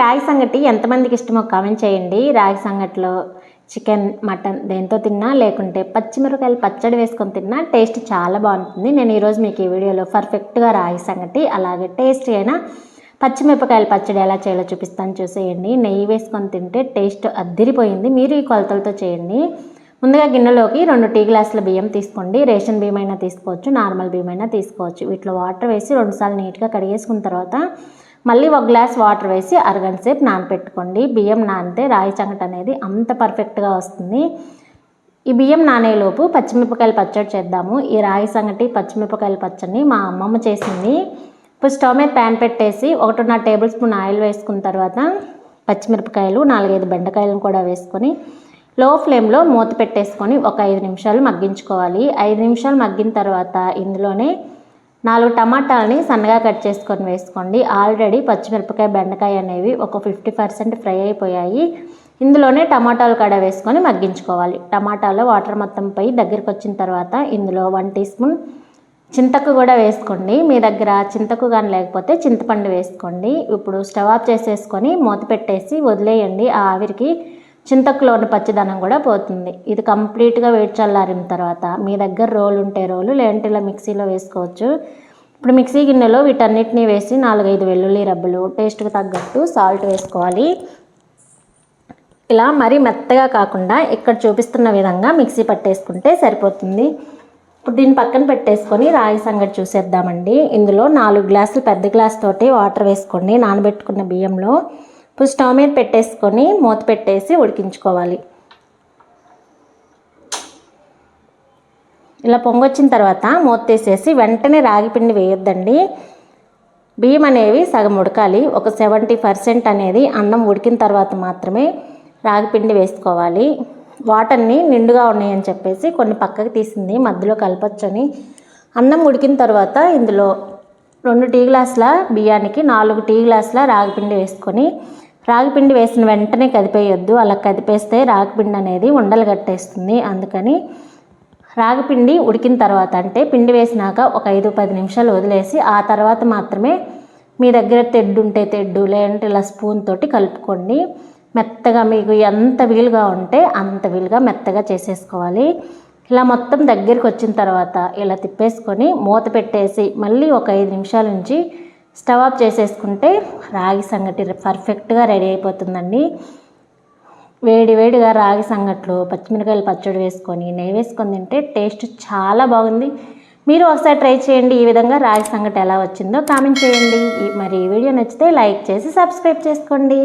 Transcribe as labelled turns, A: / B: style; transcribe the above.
A: రాగి సంగటి ఎంతమందికి ఇష్టమో కామెంట్ చేయండి. రాగి సంగటిలో చికెన్ మటన్ దేంతో తిన్నా లేకుంటే పచ్చిమిరపకాయలు పచ్చడి వేసుకొని తిన్నా టేస్ట్ చాలా బాగుంటుంది. నేను ఈరోజు మీకు ఈ వీడియోలో పర్ఫెక్ట్గా రాగి సంగటి అలాగే టేస్ట్ అయినా పచ్చిమిరపకాయల పచ్చడి ఎలా చేయాలో చూపిస్తాను. చూసేయండి. నెయ్యి వేసుకొని తింటే టేస్ట్ అద్దిరిపోయింది. మీరు ఈ కొలతలతో చేయండి. ముందుగా గిన్నెలోకి రెండు టీ గ్లాసుల బియ్యం తీసుకోండి. రేషన్ బియ్యం అయినా తీసుకోవచ్చు నార్మల్ బియ్యం అయినా తీసుకోవచ్చు. వీటిలో వాటర్ వేసి రెండుసార్లు నీట్గా కడిగేసుకున్న తర్వాత మళ్ళీ ఒక గ్లాస్ వాటర్ వేసి అరగంట సేపు నానపెట్టుకోండి. బియ్యం నానితే రాయి సంగటి అనేది అంత పర్ఫెక్ట్గా వస్తుంది. ఈ బియ్యం నానేలోపు పచ్చిమిరపకాయలు పచ్చడి చేద్దాము. ఈ రాయి సంగటి పచ్చిమిరపకాయల పచ్చడిని మా అమ్మమ్మ చేసింది. ఇప్పుడు స్టవ్ మీద ప్యాన్ పెట్టేసి ఒకటిన్నర టేబుల్ స్పూన్ ఆయిల్ వేసుకున్న తర్వాత పచ్చిమిరపకాయలు నాలుగైదు బెండకాయలను కూడా వేసుకొని లో ఫ్లేమ్లో మూత పెట్టేసుకొని ఒక ఐదు నిమిషాలు మగ్గించుకోవాలి. ఐదు నిమిషాలు మగ్గిన తర్వాత ఇందులోనే నాలుగు టమాటాలని సన్నగా కట్ చేసుకొని వేసుకోండి. ఆల్రెడీ పచ్చిమిరపకాయ బెండకాయ అనేవి ఒక ఫిఫ్టీ పర్సెంట్ ఫ్రై అయిపోయాయి. ఇందులోనే టమాటాలు కడ వేసుకొని మగ్గించుకోవాలి. టమాటాలో వాటర్ మొత్తం పోయి దగ్గరికి వచ్చిన తర్వాత ఇందులో వన్ టీ స్పూన్ చింతకు కూడా వేసుకోండి. మీ దగ్గర చింతకు కానీ లేకపోతే చింతపండు వేసుకోండి. ఇప్పుడు స్టవ్ ఆఫ్ చేసేసుకొని మూత పెట్టేసి వదిలేయండి. ఆ ఆవిరికి చింతకులోని పచ్చిదనం కూడా పోతుంది. ఇది కంప్లీట్గా వేడి చల్లారిన తర్వాత మీ దగ్గర రోలు ఉంటే రోలు లేదంటే ఇలా మిక్సీలో వేసుకోవచ్చు. ఇప్పుడు మిక్సీ గిన్నెలో వీటన్నిటిని వేసి నాలుగైదు వెల్లుల్లి రబ్బలు టేస్ట్కి తగ్గట్టు సాల్ట్ వేసుకోవాలి. ఇలా మరీ మెత్తగా కాకుండా ఇక్కడ చూపిస్తున్న విధంగా మిక్సీ పట్టేసుకుంటే సరిపోతుంది. ఇప్పుడు దీన్ని పక్కన పెట్టేసుకొని రాగి సంగటి చూసేద్దామండి. ఇందులో నాలుగు గ్లాసులు పెద్ద గ్లాస్ తోటి వాటర్ వేసుకోండి. నానబెట్టుకున్న బియ్యంలో ఇప్పుడు స్టవ్ మీద పెట్టేసుకొని మూత పెట్టేసి ఉడికించుకోవాలి. ఇలా పొంగొచ్చిన తర్వాత మూత తీసేసి వెంటనే రాగిపిండి వేయొద్దండి. బియ్యం అనేవి సగం ఉడకాలి. ఒక సెవెంటీ పర్సెంట్ అనేది అన్నం ఉడికిన తర్వాత మాత్రమే రాగి పిండి వేసుకోవాలి. వాటర్ని నిండుగా ఉన్నాయని చెప్పేసి కొన్ని పక్కకి తీసింది మధ్యలో కలపచ్చని. అన్నం ఉడికిన తర్వాత ఇందులో రెండు టీ గ్లాసుల బియ్యానికి నాలుగు టీ గ్లాసుల రాగిపిండి వేసుకొని రాగిపిండి వేసిన వెంటనే కదిపేయొద్దు. అలా కదిపేస్తే రాగిపిండి అనేది ఉండలు కట్టేస్తుంది. అందుకని రాగిపిండి ఉడికిన తర్వాత అంటే పిండి వేసినాక ఒక ఐదు పది నిమిషాలు వదిలేసి ఆ తర్వాత మాత్రమే మీ దగ్గర తెడ్డు ఉంటే తెడ్డు లేదంటే ఇలా స్పూన్ తోటి కలుపుకోండి. మెత్తగా మీకు ఎంత వీలుగా ఉంటే అంత వీలుగా మెత్తగా చేసేసుకోవాలి. ఇలా మొత్తం దగ్గరికి వచ్చిన తర్వాత ఇలా తిప్పేసుకొని మూత పెట్టేసి మళ్ళీ ఒక ఐదు నిమిషాల నుంచి స్టవ్ ఆఫ్ చేసేసుకుంటే రాగి సంగటి పర్ఫెక్ట్గా రెడీ అయిపోతుందండి. వేడి వేడిగా రాగి సంగట్లు పచ్చిమిరకాయలు పచ్చడి వేసుకొని నెయ్యి వేసుకొని తింటే టేస్ట్ చాలా బాగుంది. మీరు ఒకసారి ట్రై చేయండి ఈ విధంగా రాగి సంగటి ఎలా వచ్చిందో కామెంట్ చేయండి. మరి ఈ వీడియో నచ్చితే లైక్ చేసి సబ్స్క్రైబ్ చేసుకోండి.